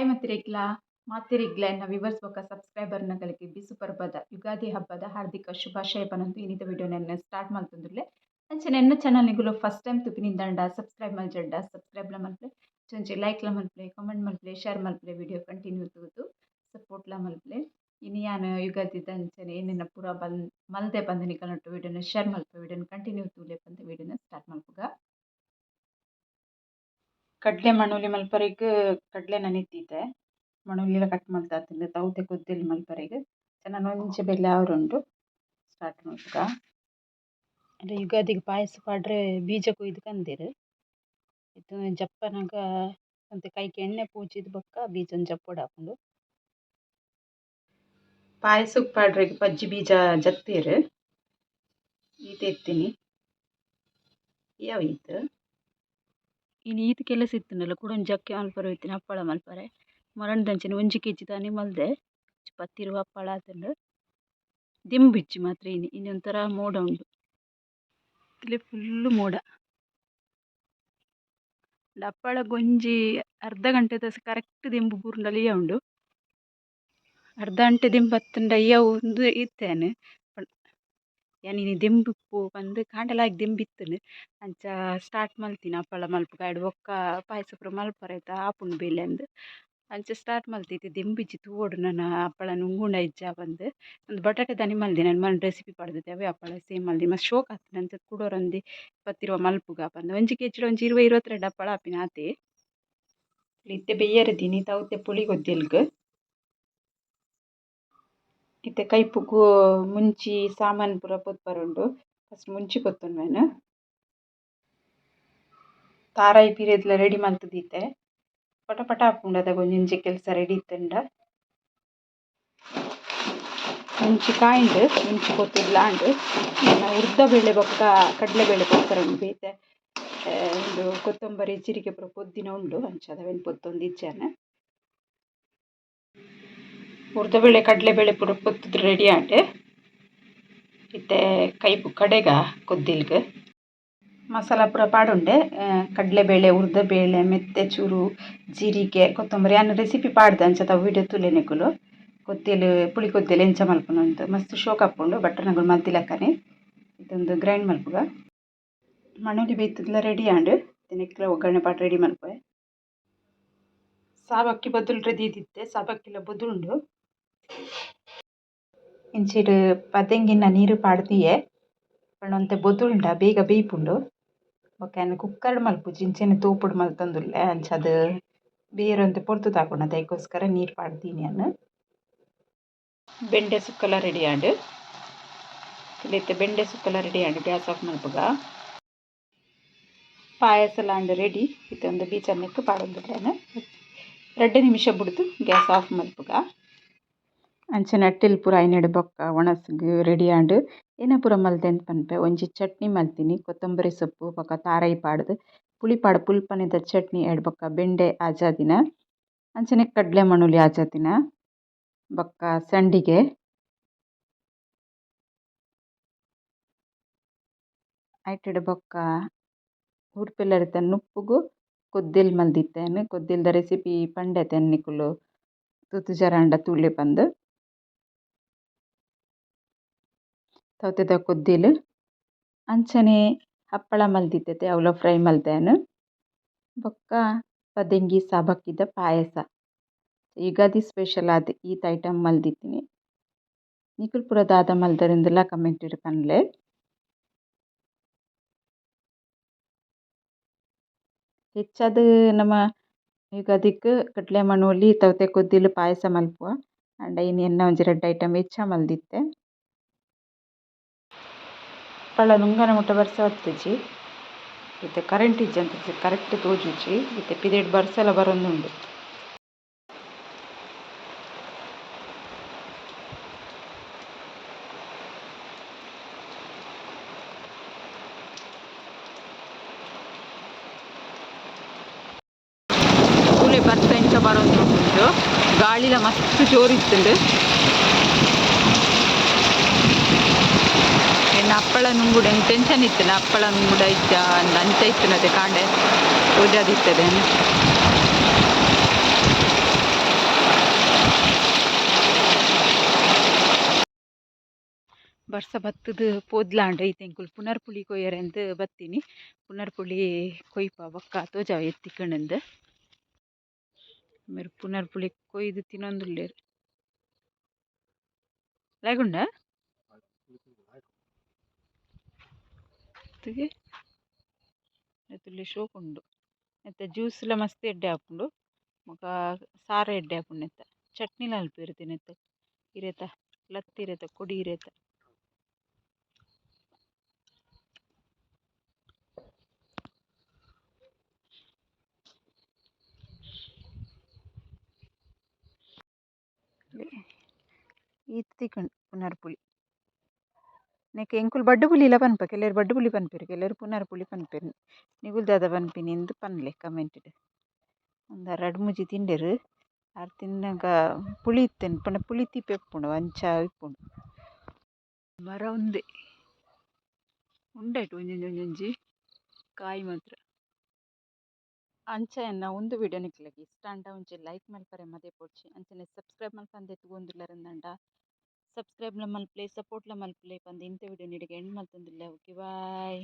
Hi ಮತ್ತಿರಿಗ್ಲಾ ಮಾತಿರಿಗ್ಲ ಎನ್ನ viewers ಬೊಕ ಸಬ್ಸ್ಕ್ರೈಬರ್ನಗಳಿಗೆ ಬಿಸು ಪರ್ಬದ ಯುಗಾದಿ ಹಬ್ಬದ ಹಾರ್ದಿಕ ಶುಭಾಶಯ ಪನಂತು ಇನ್ನಿತ ವಿಡಿಯೋ ನೆನ್ನ ಸ್ಟಾರ್ಟ್ ಮಾಡ್ತಂದ್ರೆ ಅಂಚೆ ನೆನ್ನ ನಿಗುಲು ಫಸ್ಟ್ ಟೈಮ್ ತುಪಿನಿಂದಾಂಡ ಸಬ್ಸ್ಕ್ರೈಬ್ ಮಲ್ಜಡ್ಡ ಸಬ್ಸ್ಕ್ರೈಬ್ಲ ಚಂಚೆ ಲೈಕ್ ಲೈಕ್ಲ ಮಲ್ಪ್ಲೆ ಕಮೆಂಟ್ ಮಲ್ಪ್ಲೆ ಶೇರ್ ಮಲ್ಪ್ಲೆ ವಿಡಿಯೋ ಕಂಟಿನ್ಯೂ ತೂತು ಸಪೋರ್ಟ್ಲ ಮಲ್ಪ್ಲೆ. ಇನ್ನು ಯಾನು ಯುಗಾದಿದ ಅಂಚನೆ ಏನೇನ ಪೂರ ಬಂದ್, ಮಲ್ದೆ ಬಂದು ನಿಕಲ್ನೊಟ್ಟು ವಿಡಿಯೋನ ಶೇರ್ ಮಲ್ಪ ವಿಡಿಯೋನ ಕಂಟಿನ್ಯೂ ತೂಲೆ ಬಂದ ವಿಡಿಯೋನ ಸ್ಟಾರ್ಟ್ ಮಲ್ಪುಗ. ಕಡ್ಲೆ ಮಣೂಲಿ ಮಲ್ಪರೆಗ್ ಕಡಲೆ ನನಿತಿದ್ದೆ ಮಣೂಲಿಲ ಕಟ್ ಮಲ್ತಾತಿಂದೆ ತೌತೆ ಕೊದ್ದಿಲ್ ಮಲ್ಪರೆಗ್. ಚೆನ್ನಾಗಿ ಒಂಚೆ ಬೆಲ್ಲ ಅವರುಂಡು ಸ್ಟಾರ್ಟ್ ಮಲ್ಪುಗ ಅಂದ್ರೆ ಯುಗಾದಿಗೆ ಪಾಯಸ ಪಾಡ್ರೆ ಬೀಜ ಕೊಯ್ದು ಕಂದೆರ್. ಇದು ಜಪ್ಪನಗ ಒಂತೆ ಕೈಗೆ ಎಣ್ಣೆ ಪೂಜಿದ ಬೊಕ್ಕ ಬೀಜನ್ ಜಪ್ಪೊಡು ಆಪುಂಡು ಪಾಯಸಕ್ಕೆ ಪಾಡ್ರೆಗ್ ಬಜ್ಜಿ ಬೀಜ ಜತ್ತೆರ್ ಈತ ಎತ್ತೀನಿ ಯಾವ ಈತ ಇನ್ನು ಈತ ಕೆಲಸ ಇತ್ತುಂಡಲ ಕುಡೊಂಜಿ ಜಕ್ಕೆ ಮಲ್ಪರೆ ಇತ್ತಿನ ಹಪ್ಪಳ ಮಲ್ಪರೆ ಮರಣ್ದಂಚಿನ ಒಂಜಿ ಕೆಜಿ ದಾನಿ ಮಲ್ದೆ, ಪತ್ತಿರುವ ಹಪ್ಪಳ ಆತುಂಡು ದಿಂಬಿಜ್ಜಿ ಮಾತ್ರ ಇನಿ ಇನಿ ಒಂಥರ ಮೋಡ ಉಂಡು ಇಲ್ಲಿ ಫುಲ್ಲು ಮೋಡ. ಹಪ್ಪಳ ಗೊಂಜಿ ಅರ್ಧ ಗಂಟೆ ದಸ ಕರೆಕ್ಟ್ ದಿಂಬು ಬೂರ್ಂಡಲ ಇಯ್ಯ ಉಂಡು. ಅರ್ಧ ಗಂಟೆ ದಿಂಬು ಹತ್ತಂಡ ಅಯ್ಯ ಉಂದು ಇತ್ತೆನ್. ಯಾನಿನಿ ದೆಂಬುಪ್ಪು ಪಂದ್ ಕಾಂಡಲಾಯ್ಕ್ ದೆಂಬಿತ್ತುಂಡು ಅಂಚ ಸ್ಟಾರ್ಟ್ ಮಲ್ತಿನಿ, ಅಪ್ಪಳ ಮಲ್ಪುಗ ಆಯ್ಡ್ ಬೊಕ್ಕ ಪಾಯಸ ಪೂರ ಮಲ್ಪರೆ ಐತ ಆಪುಂಡು ಬೇಲೆ ಅಂದ್. ಅಂಚ ಸ್ಟಾರ್ಟ್ ಮಲ್ತಿತ್ತೆ ದೆಂಬಿಜ್ಜಿ ತೂವೊಡು ನನ ಅಪ್ಪಳನ ಉಂಗುಂಡ ಇಜ್ಜ ಪಂದ್ ಒಂದು ಬಟಾಟೆ ದನಿ ಮಲ್ದಿ, ನನ್ ಮನ ರೆಸಿಪಿ ಪಡ್ದಿತ್ತೆ ಅವೇ ಅಪ್ಪಳ ಸೇಮ್ ಮಲ್ದಿ. ಮಸ್ತ್ ಶೋಕ್ ಆತುಂಡು ಅಂಚ ಕುಡೋರೊಂದು ಪತ್ತಿರುವ ಮಲ್ಪುಗ ಬಂದು. ಒಂಜಿ ಕೆಜಿಡ್ ಒಂಜಿ ಇರುವ ಇರುವತ್ತೆರಡು ಅಪ್ಪಳ ಆಪಿನ ಆತೆ. ಇತ್ತೆ ಬೆಯ್ಯರೆ ತೌತೆ ಪುಳಿ ಗೊದ್ದೆಲ್ಗ್ ಇತ್ತೆ ಕೈಪುಗು ಮುಂಚಿ ಸಾಮಾನ್ ಪೂರ ಪೊತ್ಪರುಂಡು ಫಸ್ಟ್ ಮುಂಚಿ ಪೊತ್ತುಂಡು ತಾರಾಯಿ ಪೀರೆದ್ಲ ರೆಡಿ ಮಂತುದೀತೆ ಪಟ ಪಟ ಆಪುಂಡು ಅದಾಗ ಒಂಜೊಂಜಿ ಕೆಲಸ ರೆಡಿ ಇತ್ತಂಡ. ಮುಂಚಿ ಕಾಯಿಂಡ್, ಮುಂಚಿ ಪೊತ್ತಿಡ್ಲಾಂಡ್ ಉರ್ದ ಬೇಳೆ ಬೊಕ್ಕ ಕಡ್ಲೆ ಬೇಳೆ ಪೊತ್ತರೊಂದು ಬೇತೆ ಉಂದು ಕೊತ್ತಂಬರಿ, ಜೀರಿಗೆ ಪೂರ ಪೊದ್ದಿನ ಉಂಡು. ಅಂಚ ಅವೆನ್ ಪೊತ್ತೊಂದು ಇಜ್ಜೆನ್. ಕಡಲೆಬೇಳೆ ಪೂರ ಪೊತ್ತುದು ರೆಡಿ ಆಂಡೆ. ಇತ್ತೆ ಕೈ ಕಡೆಗ ಕೊದ್ದಿಲ್ಗೆ. ಮಸಾಲ ಪೂರ ಪಾಡುಂಡೆ. ಉರ್ದ ಬೇಳೆ ಮೆತ್ತೆ, ಚೂರು, ಜೀರಿಗೆ, ಕೊತ್ತಂಬರಿ. ಅನ್ನ ರೆಸಿಪಿ ಪಾಡ್ದೆ ಅಂಚ ವಿಡಿಯೋ ತುಲೆನೆಕುಲು. ಕೊತ್ತೇಲು ಪುಳಿ ಕೊತ್ತೇಲು ಎಂಚ ಅಂತ ಮಸ್ತ್ ಶೋಕ್ ಹಾಕ್ಕೊಂಡು ಬಟ್ ನಂಗುಲು ಮಲ್ತಿಲಕ್ಕನೆ ಇದೊಂದು ಗ್ರೈಂಡ್ ಮಲ್ಪುಗ. ಮಣ್ಣುಲಿ ಬೇಯ್ತದಲ್ಲ ರೆಡಿ ಆಂಡು. ದಿನಕ್ಕೆಲ್ಲ ಒಗ್ಗರಣೆ ಪಾಟ್ ರೆಡಿ ಮಲ್ಪುವೆ. ಸಾಬಕ್ಕಿ ಬದುಲ್ ರೆಡಿ ಇದ್ದಿತ್ತೆ ಸಾಬಕ್ಕಿಲ ಬದುಂಡು ಇಂಚಿಡ್ ಪತೆಂಗಿನ ನೀರು ಪಾಡ್ದಿಯೆ ಪಂಡ ಬೊದುಲ್ಡ ಬೇಗ ಬೇಯ್ಪುಂಡು ಬೊಕ ಕುಕ್ಕರ್ಡ್ ಮಲ್ಪುಜಿ ಇಂಚೆನೆ ತೋಪುಡು ಮಲ್ತೊಂದುಲ್ಲೆ ಅಂಚ ಅದ್ ಪೊರ್ತು ಪೊರ್ತುದಾಪುಂಡು ಅದಕ್ಕೋಸ್ಕರ ನೀರು ಪಾಡ್ದೀನಿ ಬೆಂಡೆ ಸುಕ್ಕಲ ರೆಡಿ ಆಂಡ್ ಇತ್ತೆ ಬೆಂಡೆ ಸುಕ್ಕಲ ರೆಡಿ ಆಂಡ್ ಗ್ಯಾಸ್ ಆಫ್ ಮಲ್ಪುಗ ಪಾಯಸ ಲಾಂಡ್ ರೆಡಿ ಇತ್ತೆ ಒಂದು ಬೀಚ ನೆಕ್ ಪಾಡೊಂದುಲ್ಲೆನ್ ರಡ್ಡ್ ನಿಮಿಷ ಬುಡ್ದು ಗ್ಯಾಸ್ ಆಫ್ ಮಲ್ಪುಗ ಅಂಚನೆ ಅಟ್ಟೆಲ್ ಪೂರ ಐನೆಡ್ ಬೊಕ್ಕ ಒಣಸ್ಗ್ ರೆಡಿ ಆಂಡ್ ಏನ ಪೂರ ಮಲ್ದೆನ್ ಪನ್ಪೆ. ಒಂಜಿ ಚಟ್ನಿ ಮಲ್ತಿನಿ, ಕೊತ್ತಂಬರಿ ಸೊಪ್ಪು, ಬೊಕ ತಾರಾಯಿ ಪಾಡ್ದ್ ಪುಳಿಪಾಡ್ ಪುಲ್ಪನೆದ ಚಟ್ನಿ ಎಡ್ ಬೊಕ್ಕ ಬೆಂಡೆ ಆಜಾದಿನ, ಅಂಚನೆ ಕಡ್ಲೆ ಮಣುಲಿ ಆಜಾದಿನ, ಬೊಕ್ಕ ಸಂಡಿಗೆ ಐಟೆಡ್ ಬೊಕ್ಕ ಊರ್ಪೆಲ್ಲರೆತ ನುಪ್ಪುಗು, ಕೊದ್ದಿಲ್ ಮಲ್ದಿತ್ತೆನ್, ಕೊದ್ದಿಲ್ದ ರೆಸಿಪಿ ಪಂಡೆತೆ ನಿಕುಲು ತುತು ಜರಾಂಡ ತೂಲೆ ಪಂದ್ ತೌತೆದ ಕೊದ್ದಿಲ್, ಅಂಚನೆ ಹಪ್ಪಳ ಮಲ್ದಿತ್ತೆತೆ ಅವಲ ಫ್ರೈ ಮಲ್ದೆನ್. ಬೊಕ್ಕ ಪದಂಗಿ ಸಾಬಕ್ಕಿದ ಪಾಯಸ. ಯುಗಾದಿ ಸ್ಪೆಷಲ್ ಆದ್ ಈತ್ ಐಟಮ್ ಮಲ್ದಿತ್ತಿನಿ ನಿಕುಲು ಪೂರ ದಾದ ಮಲ್ದೆರಿಂದುಲ ಕಮೆಂಟ್ ಪನ್ಲೆ ಹೆಚ್ಚಾದ ನಮ್ಮ ಯುಗಾದಿಗ್ ಕಡಲೆ ಮಣೊಲಿ ತೌತೆ, ಕೊದ್ದಿಲ್, ಪಾಯಸ ಮಲ್ಪುವ. ಆಂಡ ಇನ್ನು ಎನ್ನ ಒಂಜಿ ರಡ್ಡ್ ಐಟಮ್ ಹೆಚ್ಚ ಮಲ್ದಿತ್ತೆ. ಪಳ್ಳ ನುಂಗನ ಮುಟ್ಟ ಬರ್ಸ ಬತ್ತಿಜಿ ಇತ್ತೆ ಕರೆಂಟ್ ಇಜ್ಜಂತ ಕರೆಕ್ಟ್ ತೋಜುಜಿ ಇತ್ತೆ ಪಿದೆಡ್ ಬರ್ಸಲ ಬರೊಂದುಂಡು ತೂಲೆ ಬರ್ಸ ಎಂಚ ಬರೊಂದುಂಡು ಗಾಳಿಲ ಮಸ್ತ್ ಜೋರಿತ್ತುಂಡು ಅಪ್ಪಳನ್ನು ಕೂಡ ಹೆಂಗೆ ಟೆನ್ಷನ್ ಇತ್ತಲ್ಲ ಅಪ್ಪಳನ್ನು ಕೂಡ ಇದ್ದ ಅಂಚ ಇತ್ತನತೆ ಕಾಂಡೆ ಓಜಾದಿತ್ತದೆ ಬರ್ಸ ಬತ್ತದ ಪೋದ್ಲಾಂಡ್ರೆ ತೆಂಕುಲ್ ಪುನರ್ಪುಳಿ ಕೊಯ್ಯರೆಂದು ಬತ್ತೀನಿ ಪುನರ್ಪುಳಿ ಕೊಯ್ಪ ಬಕ್ಕ ತೋಜಾವ ಎತ್ತಿಕಣಂದು ಆಮೇಲೆ ಪುನರ್ಪುಳಿ ಕೊಯ್ದು ತಿನ್ನೊಂದುಳ್ಳೇರು ಲಾಗುಂಡ ತುಗೆ ನೆತ್ತುಲ್ಲೆ ಶೋಕುಂಡು. ನೆತ್ತ ಜ್ಯೂಸ್ಲ ಮಸ್ತ್ ಎಡ್ಡೆ ಆಪುಂಡು ಬೊಕ ಸಾರ ಎಡ್ಡೆ ಆಪುಂಡು ನೆತ್ತ. ಚಟ್ನಿಲ ಅಲ್ಪೆರ್ ನೆತ್ತ. ಇರೆತ, ಲತ್ತ್ ಇರೆತ, ಕೊಡಿ ಇರೆತ. ಈ ತಿಕ್ಕುಂಡು ಪುನರ್ ಪುಳಿ ನೆಕ್ ಎಂಕುಲು ಬಡ್ಡ್ ಪುಳಿಲ ಪನ್ಪ ಕೆಲವೆರ್ ಬಡ್ಡ್ ಪುಳಿ ಪನ್ಪೆರ್ ಕೆಲವೆರ್ ಪುನರ್ ಪುಳಿ ಪನ್ಪೆರ್ ನಿಗುಲು ದಾದ ಪನ್ಪಿನಿ ಇಂದ್ ಪನ್ಲೆ ಕಮೆಂಟ್ಡ್ ಒಂಜಿ ರಡ್ಡ್ ಮೂಜಿ ತಿಂದೆರ್ ಆರ್ ತಿನ್ನಗ ಪುಳಿ ಇತ್ತೆನೆ ಪಂಡ ಪುಳಿ ತಿಪ್ಪೆ ಇಪ್ಪುಂಡು ಅಂಚ ಇಪ್ಪುಂಡು ಮರ ಉಂದೆ ಉಂಡಾಯ್ಟ್ ಒಂಜೊಂಜಿ ಒಂಜೊಂಜಿ ಕಾಯಿ ಮಾತ್ರ ಅಂಚ ಎನ್ನ ಉಂದು ವಿಡಿಯೋ ನಿಕ್ಲೆಗ್ ಇಷ್ಟ ಅಂಡ ಒಂಜಿ ಲೈಕ್ ಮಲ್ಪರೆ ಮದೆ ಪೊಡ್ಚಿ ಅಂಚನೆ ಸಬ್ಸ್ಕ್ರೈಬ್ ಮಲ್ಪಂದೆ ತೂವೊಂದುಲ್ಲೆರ್ ಸಬ್ಸ್ಕ್ರೈಬ್ಲ ಮಲ್ಪಲೆ ಸಪೋರ್ಟ್ಲ ಮಲ್ಪಲೆ ಪಂದ್ ಇಂತ ವಿಡಿಯೋ ನಿಡುಗೆ ಎಂಡ್ ಮಲ್ತೊಂದುಲ್ಲೆ ಓಕೆ ಬಾಯ್